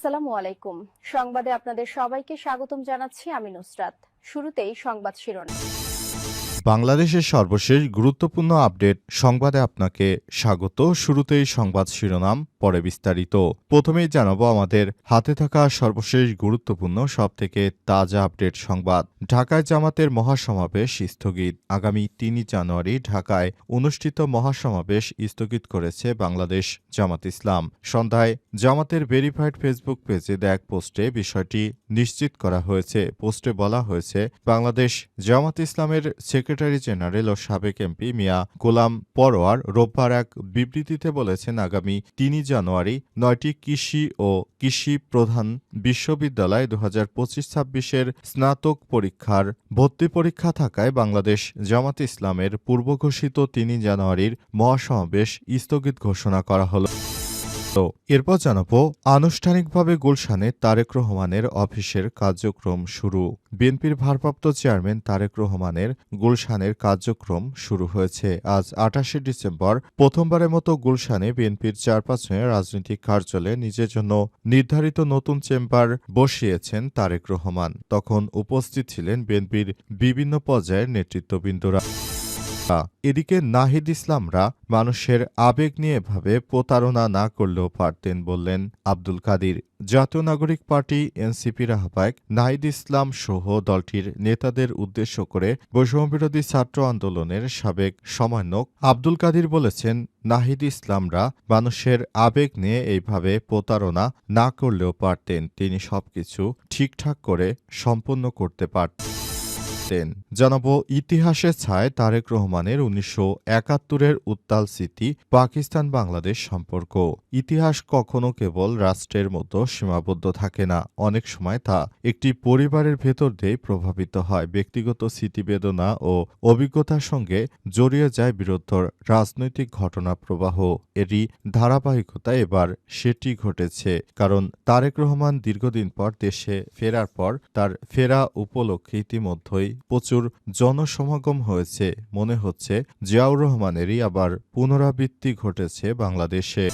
আসসালামু আলাইকুম। সংবাদে আপনাদের সবাইকে স্বাগতম জানাচ্ছি আমি নুসরাত। শুরুতেই সংবাদ শিরোনাম। বাংলাদেশের সর্বশেষ গুরুত্বপূর্ণ আপডেট সংবাদে আপনাকে স্বাগত। শুরুতেই সংবাদ শিরোনাম। পরে বিস্তারিত। প্রথমেই জানাব আমাদের হাতে থাকা সর্বশেষ গুরুত্বপূর্ণ সবথেকে তাজা আপডেট সংবাদ। ঢাকায় জামাতের মহাসমাবেশ স্থগিত। আগামী তিনই জানুয়ারি ঢাকায় অনুষ্ঠিত মহাসমাবেশ স্থগিত করেছে বাংলাদেশ জামাত ইসলাম। সন্ধ্যায় জামাতের ভেরিফাইড ফেসবুক পেজে এক পোস্টে বিষয়টি নিশ্চিত করা হয়েছে। পোস্টে বলা হয়েছে, বাংলাদেশ জামাত ইসলামের সেক্রেটারি জেনারেল ও সাবেক এমপি মিয়া গোলাম পরোয়ার রোববার এক বিবৃতিতে বলেছেন, আগামী তিনই জানুয়ারি নয়টি কৃষি ও কৃষি প্রধান বিশ্ববিদ্যালয় দু হাজার পঁচিশ ছাব্বিশের স্নাতক পরীক্ষার ভর্তি পরীক্ষা থাকায় বাংলাদেশ জামাত ইসলামের পূর্বঘোষিত তিনি জানুয়ারির মহাসমাবেশ স্থগিত ঘোষণা করা হলো। এরপর জানাব, আনুষ্ঠানিকভাবে গুলশানে তারেক রহমানের অফিসের কার্যক্রম শুরু। বিএনপির ভারপ্রাপ্ত চেয়ারম্যান তারেক রহমানের গুলশানের কার্যক্রম শুরু হয়েছে। আজ আঠাশে ডিসেম্বর, প্রথমবারের মতো গুলশানে বিএনপির চারপাঁচে রাজনৈতিক কার্যালয়ে নিজের জন্য নির্ধারিত নতুন চেম্বার বসিয়েছেন তারেক রহমান। তখন উপস্থিত ছিলেন বিএনপির বিভিন্ন পর্যায়ের নেতৃত্ববৃন্দরা। এদিকে নাহিদ ইসলামরা মানুষের আবেগ নিয়ে এভাবে প্রতারণা না করলেও পারতেন বললেন আব্দুল কাদির। জাতীয় নাগরিক পার্টি এনসিপির আহ্বায়ক নাহিদ ইসলাম সহ দলটির নেতাদের উদ্দেশ্য করে বৈষম্যবিরোধী ছাত্র আন্দোলনের সাবেক সমন্বয়ক আব্দুল কাদির বলেছেন, নাহিদ ইসলামরা মানুষের আবেগ নিয়ে এইভাবে প্রতারণা না করলেও পারতেন। তিনি সবকিছু ঠিকঠাক করে সম্পন্ন করতে পারতেন। করতেন জানাব ইতিহাসের ছায় তারেক রহমানের উনিশশো একাত্তরের উত্তাল স্মৃতি পাকিস্তান বাংলাদেশ সম্পর্ক। ইতিহাস কখনো কেবল রাষ্ট্রের মতো সীমাবদ্ধ থাকে না, অনেক সময় তা একটি পরিবারের ভেতর দিয়েই প্রভাবিত হয়। ব্যক্তিগত স্মৃতিবেদনা ও অভিজ্ঞতার সঙ্গে জড়িয়ে যায় বৃহত্তর রাজনৈতিক ঘটনা প্রবাহ এরই ধারাবাহিকতা এবার সেটি ঘটেছে, কারণ তারেক রহমান দীর্ঘদিন পর দেশে ফেরার পর তার ফেরা উপলক্ষে ইতিমধ্যেই প্রচুর জনসমাগম হয়েছে। মনে হচ্ছে জিয়াউর রহমানেরই আবার পুনরাবৃত্তি ঘটেছে বাংলাদেশে।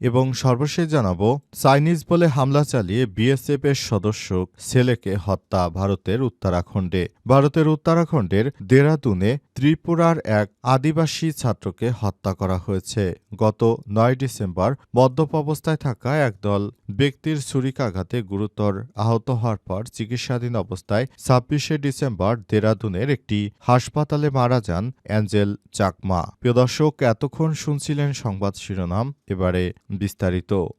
এবং সর্বশেষ জানাব, চাইনিজ বলে হামলা চালিয়ে বিএসএফ এর সদস্য ছেলেকে হত্যা ভারতের উত্তরাখণ্ডে। ভারতের উত্তরাখণ্ডের দেরাদুনে ত্রিপুরার এক আদিবাসী ছাত্রকে হত্যা করা হয়েছে। গত নয় ডিসেম্বর মদ্যপ অবস্থায় থাকা একদল ব্যক্তির ছুরিকাঘাতে গুরুতর আহত হওয়ার পর চিকিৎসাধীন অবস্থায় ছাব্বিশে ডিসেম্বর দেরাদুনের একটি হাসপাতালে মারা যান অ্যাঞ্জেল চাকমা। প্রিয় দর্শক, এতক্ষণ শুনছিলেন সংবাদ শিরোনাম। এবারে বিস্তারিত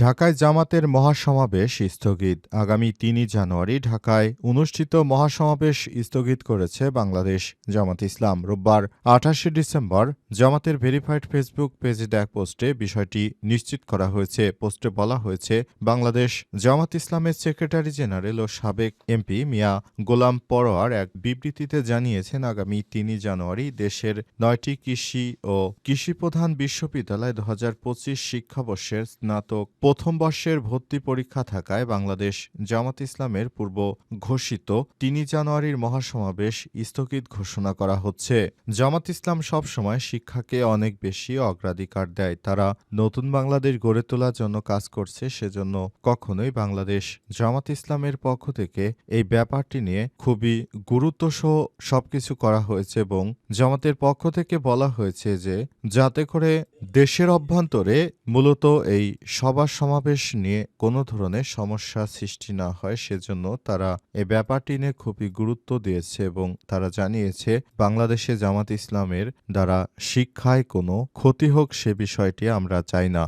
ঢাকায় জামাতের মহাসমাবেশ স্থগিত। আগামী তিনই জানুয়ারি ঢাকায় অনুষ্ঠিত মহাসমাবেশ স্থগিত করেছে বাংলাদেশ জামাত ইসলাম। রোববার আঠাশে ডিসেম্বর জামাতের ভেরিফাইড ফেসবুক পেজে এক পোস্টে বিষয়টি নিশ্চিত করা হয়েছে। পোস্টে বলা হয়েছে, বাংলাদেশ জামাত ইসলামের সেক্রেটারি জেনারেল ও সাবেক এমপি মিয়া গোলাম পরোয়ার এক বিবৃতিতে জানিয়েছেন, আগামী তিনই জানুয়ারি দেশের নয়টি কৃষি ও কৃষিপ্রধান বিশ্ববিদ্যালয় দু হাজার পঁচিশ শিক্ষাবর্ষের স্নাতক প্রথম বর্ষের ভর্তি পরীক্ষা থাকায় বাংলাদেশ জামাত ইসলামের পূর্ব ঘোষিত তিনই জানুয়ারির মহাসমাবেশ স্থগিত ঘোষণা করা হচ্ছে। জামাত ইসলাম সব সময় শিক্ষাকে অনেক বেশি অগ্রাধিকার দেয়। তারা নতুন বাংলাদেশ গড়ে তোলার জন্য কাজ করছে, সেজন্য কখনোই বাংলাদেশ জামাত ইসলামের পক্ষ থেকে এই ব্যাপারটি নিয়ে খুবই গুরুত্ব গুরুত্বসহ সবকিছু করা হয়েছে এবং জামাতের পক্ষ থেকে বলা হয়েছে যে, যাতে করে দেশের অভ্যন্তরে মূলত এই সভা সমাবেশ নিয়ে কোনো ধরনের সমস্যা সৃষ্টি না হয়, সেজন্য তারা এ ব্যাপারটি নিয়ে খুবই গুরুত্ব দিয়েছে এবং তারা জানিয়েছে, বাংলাদেশে জামাত ইসলামের দ্বারা শিক্ষায় কোনো ক্ষতি হোক সে বিষয়টি আমরা চাই না।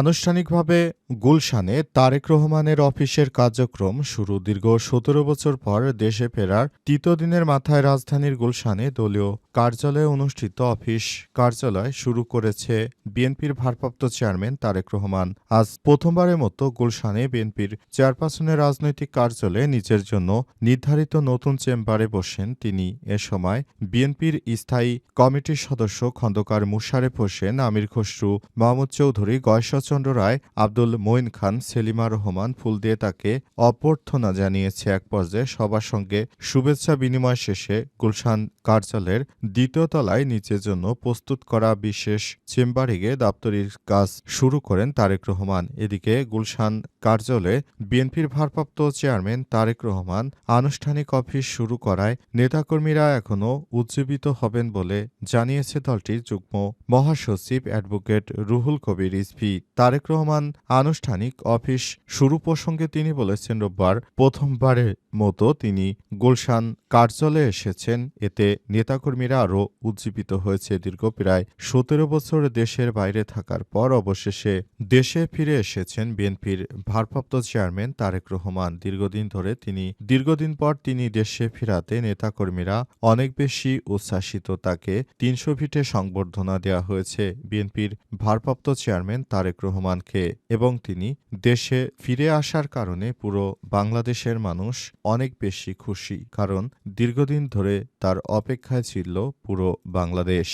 আনুষ্ঠানিকভাবে গুলশানে তারেক রহমানের অফিসের কার্যক্রম শুরু দীর্ঘ সতেরো বছর পর দেশে ফেরার তৃতীয় দিনের মাথায় রাজধানীর গুলশানে দলীয় কার্যালয়ে অনুষ্ঠিত অফিস কার্যালয় শুরু করেছে বিএনপির ভারপ্রাপ্ত চেয়ারম্যান তারেক রহমান। আজ প্রথমবারের মতো গুলশানে বিএনপির চেয়ারপারসনের রাজনৈতিক কার্যালয়ে নিজের জন্য নির্ধারিত নতুন চেম্বারে বসেন তিনি। এ সময় বিএনপির স্থায়ী কমিটির সদস্য খন্দকার মুশারেফ হোসেন, আমির খসরু, মাহমুদ চৌধুরী, গয়েশ্বরচন্দ্র রায়, আব্দুল মঈন খান, সেলিমা রহমান ফুল দিয়ে তাকে অভ্যর্থনা জানিয়েছে এক পর্যায়ে সবার সঙ্গে শুভেচ্ছা বিনিময় শেষে গুলশান কার্যালয়ের দ্বিতীয় তলায় নিচের জন্য প্রস্তুত করা বিশেষ চেম্বারে গিয়ে দাপ্তরিক কাজ শুরু করেন তারেক রহমান। এদিকে গুলশান কার্যালয়ে বিএনপির ভারপ্রাপ্ত চেয়ারম্যান তারেক রহমান আনুষ্ঠানিক অফিস শুরু করায় নেতাকর্মীরা এখনও উজ্জীবিত হবেন বলে জানিয়েছে দলটির যুগ্ম মহাসচিব অ্যাডভোকেট রুহুল কবির রিজভী তারেক রহমান আনুষ্ঠানিক অফিস শুরু প্রসঙ্গে তিনি বলেছেন, রোববার প্রথমবারের মতো তিনি গুলশান কার্যালয়ে এসেছেন। এতে নেতাকর্মীরা আরও উজ্জীবিত হয়েছে। দীর্ঘ প্রায় সতেরো বছর দেশের বাইরে থাকার পর অবশেষে দেশে ফিরে এসেছেন বিএনপির ভারপ্রাপ্ত চেয়ারম্যান তারেক রহমান। দীর্ঘদিন ধরে তিনি, দীর্ঘদিন পর তিনি দেশে ফেরাতে নেতাকর্মীরা অনেক বেশি উচ্ছ্বাসিত। তাকে তিনশো ফিটে সংবর্ধনা দেওয়া হয়েছে বিএনপির ভারপ্রাপ্ত চেয়ারম্যান তারেক রহমানকে এবং তিনি দেশে ফিরে আসার কারণে পুরো বাংলাদেশের মানুষ অনেক বেশি খুশি, কারণ দীর্ঘদিন ধরে তার অপেক্ষায় ছিল পুরো বাংলাদেশ।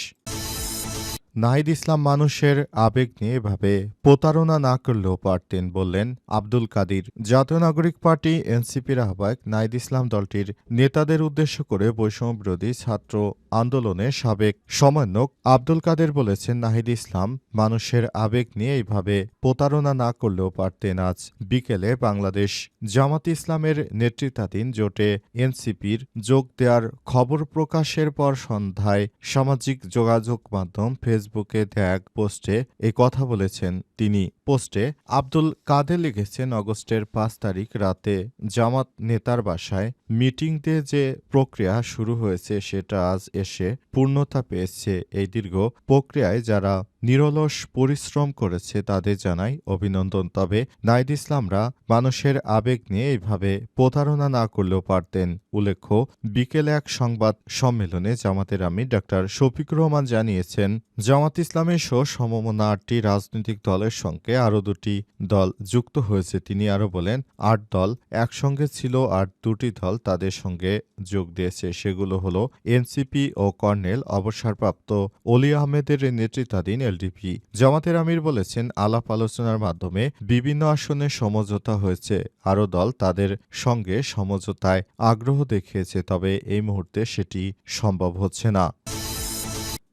নাহিদ ইসলাম মানুষের আবেগ নিয়ে এভাবে প্রতারণা না করলেও পারতেন বললেন আব্দুল কাদির। জাতীয় নাগরিক পার্টি এনসিপির আহ্বায়ক নাহিদ ইসলাম দলটির নেতাদের উদ্দেশ্য করে বৈষম্য বিরোধী ছাত্র আন্দোলনে সাবেক সমন্বয়ক আব্দুল কাদের বলেছেন, নাহিদ ইসলাম মানুষের আবেগ নিয়ে এইভাবে প্রতারণা না করলেও পারতেন আজ বিকেলে বাংলাদেশ জামাত ইসলামের নেতৃত্বাধীন জোটে এনসিপির যোগ দেওয়ার খবর প্রকাশের পর সন্ধ্যায় সামাজিক যোগাযোগ মাধ্যম ফেসবুকে দেয়া এক পোস্টে এই কথা বলেছেন তিনি। পোস্টে আব্দুল কাদের লিখেছেন, অগস্টের পাঁচ তারিখ রাতে জামাত নেতার বাসায় মিটিং দিয়ে যে প্রক্রিয়া শুরু হয়েছে সেটা আজ এসে পূর্ণতা পেয়েছে এই দীর্ঘ প্রক্রিয়ায় যারা নিরলস পরিশ্রম করেছে তাদের জানাই অভিনন্দন। তবে নাইদ ইসলামরা মানুষের আবেগ নিয়ে এইভাবে প্রতারণা না করলেও পারতেন, উল্লেখ্য, বিকেলে এক সংবাদ সম্মেলনে জামাতের আমির ডাক্তার শফিকুর রহমান জানিয়েছেন, জামাত ইসলামের সহ সমমনা আটটি রাজনৈতিক দলের সঙ্গে আরও দুটি দল যুক্ত হয়েছে। তিনি আরও বলেন, আট দল একসঙ্গে ছিল, আর দুটি দল তাদের সঙ্গে যোগ দিয়েছে। সেগুলো হলো এনসিপি ও কর্নেল অবসরপ্রাপ্ত অলি আহমেদের নেতৃত্বাধীন এলডিপি জামাতের আমির বলেছেন, আলাপ আলোচনার মাধ্যমে বিভিন্ন আসনে সমঝোতা হয়েছে। আরও দল তাদের সঙ্গে সমঝোতায় আগ্রহ দেখিয়েছে, তবে এই মুহূর্তে সেটি সম্ভব হচ্ছে না।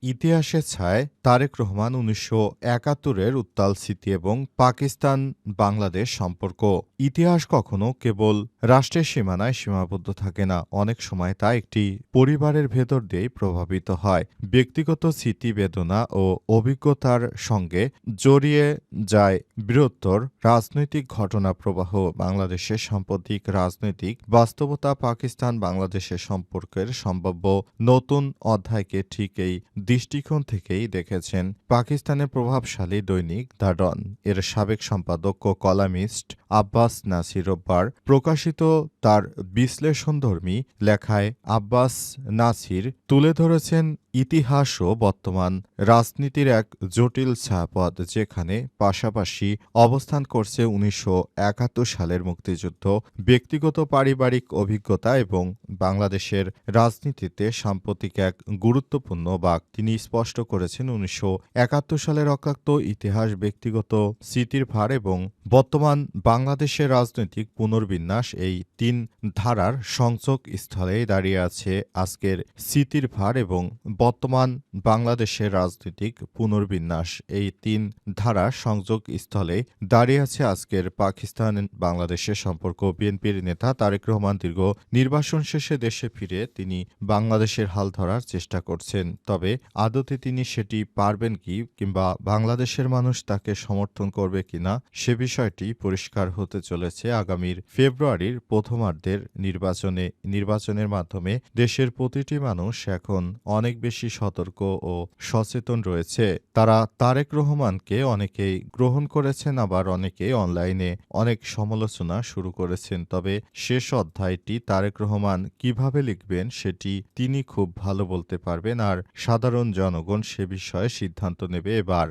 ইতিহাসের ছায় তারেক রহমান উনিশশো একাত্তরের উত্তাল স্মৃতি এবং পাকিস্তান বাংলাদেশ সম্পর্ক। ইতিহাস কখনো কেবল রাষ্ট্রের সীমানায় সীমাবদ্ধ থাকে না, অনেক সময় তা একটি পরিবারের ভেতর দিয়েই প্রভাবিত হয়। ব্যক্তিগত স্মৃতি বেদনা ও অভিজ্ঞতার সঙ্গে জড়িয়ে যায় বৃহত্তর রাজনৈতিক ঘটনা প্রবাহ। বাংলাদেশের সাম্প্রতিক রাজনৈতিক বাস্তবতা পাকিস্তান বাংলাদেশের সম্পর্কের সম্ভাব্য নতুন অধ্যায়কে ঠিক এই দৃষ্টিকোণ থেকেই দেখেছেন পাকিস্তানের প্রভাবশালী দৈনিক দ্য ডন। এর সাবেক সম্পাদক ও কলামিস্ট আব্বাস নাসির রোববার প্রকাশিত তার বিশ্লেষণধর্মী লেখায় আব্বাস নাসির তুলে ধরেছেন ইতিহাস ও বর্তমান রাজনীতির এক জটিল ছায়াপথ, যেখানে পাশাপাশি অবস্থান করছে উনিশশো একাত্তর সালের মুক্তিযুদ্ধ, ব্যক্তিগত পারিবারিক অভিজ্ঞতা এবং বাংলাদেশের রাজনীতিতে সাম্প্রতিক এক গুরুত্বপূর্ণ বাক তিনি স্পষ্ট করেছেন উনিশশো একাত্তর সালের অকাক্ত ইতিহাস ব্যক্তিগত স্মৃতির ভার এবং বর্তমান বাংলাদেশের রাজনৈতিক পুনর্বিন্যাস এই তিন ধারার সংযোগ স্থলে দাঁড়িয়ে আছে আজকের স্মৃতির ভার এবং বর্তমান বাংলাদেশের রাজনৈতিক পুনর্বিন্যাস। এই তিন ধারা সংযোগ স্থলে দাঁড়িয়ে আছে আজকের পাকিস্তান বাংলাদেশের সম্পর্ক। বিএনপির নেতা তারেক রহমান দীর্ঘ নির্বাসন শেষে দেশে ফিরে তিনি বাংলাদেশের হাল ধরার চেষ্টা করছেন। তবে আদতে তিনি সেটি পারবেন কি কিংবা বাংলাদেশের মানুষ তাকে সমর্থন করবে কিনা সে বিষয়টি পরিষ্কার হতে চলেছে আগামীর ফেব্রুয়ারির প্রথমার্ধের নির্বাচনে। নির্বাচনের মাধ্যমে দেশের প্রতিটি মানুষ এখন অনেক বেশি সতর্ক ও সচেতন রয়েছে। তারা তারেক রহমানকে অনেকেই গ্রহণ করেছেন, আবার অনেকে অনলাইনে অনেক সমালোচনা শুরু করেছেন। তবে শেষ অধ্যায়টি তারেক রহমান কীভাবে লিখবেন সেটি তিনি খুব ভালো বলতে পারবেন। আর সাধারণ জনগণ সে বিষয়ে সিদ্ধান্ত নেবে এবার।